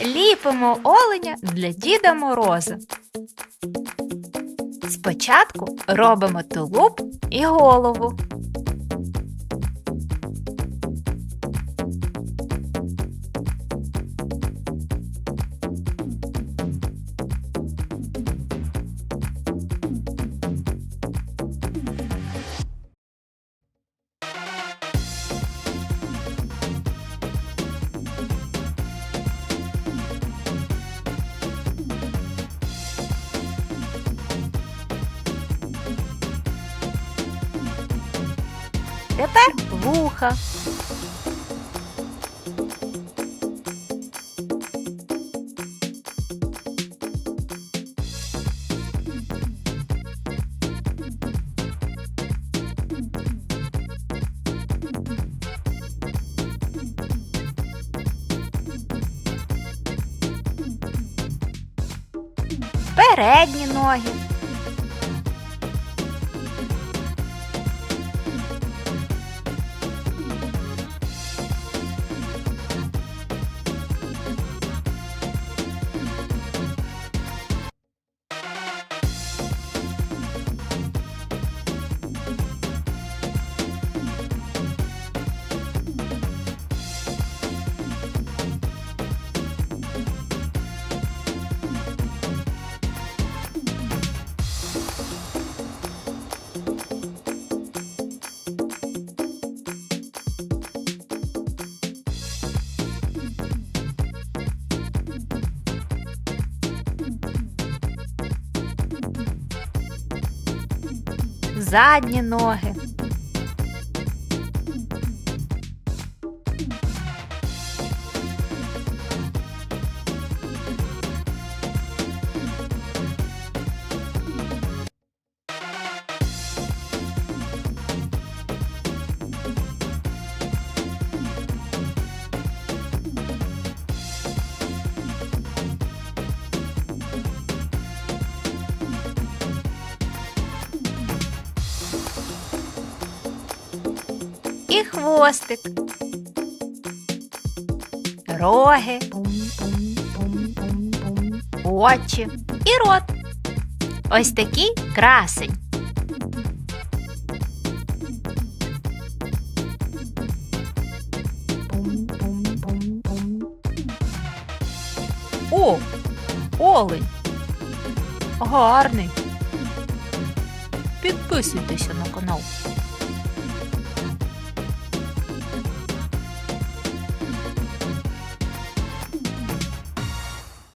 Ліпимо оленя для Діда Мороза. Спочатку робимо тулуб і голову. Тепер вуха. Передні ноги. Задні ноги. І хвостик. Роги, очі і рот. Ось такий красень. О, олень. Гарний. Підписуйтеся на канал.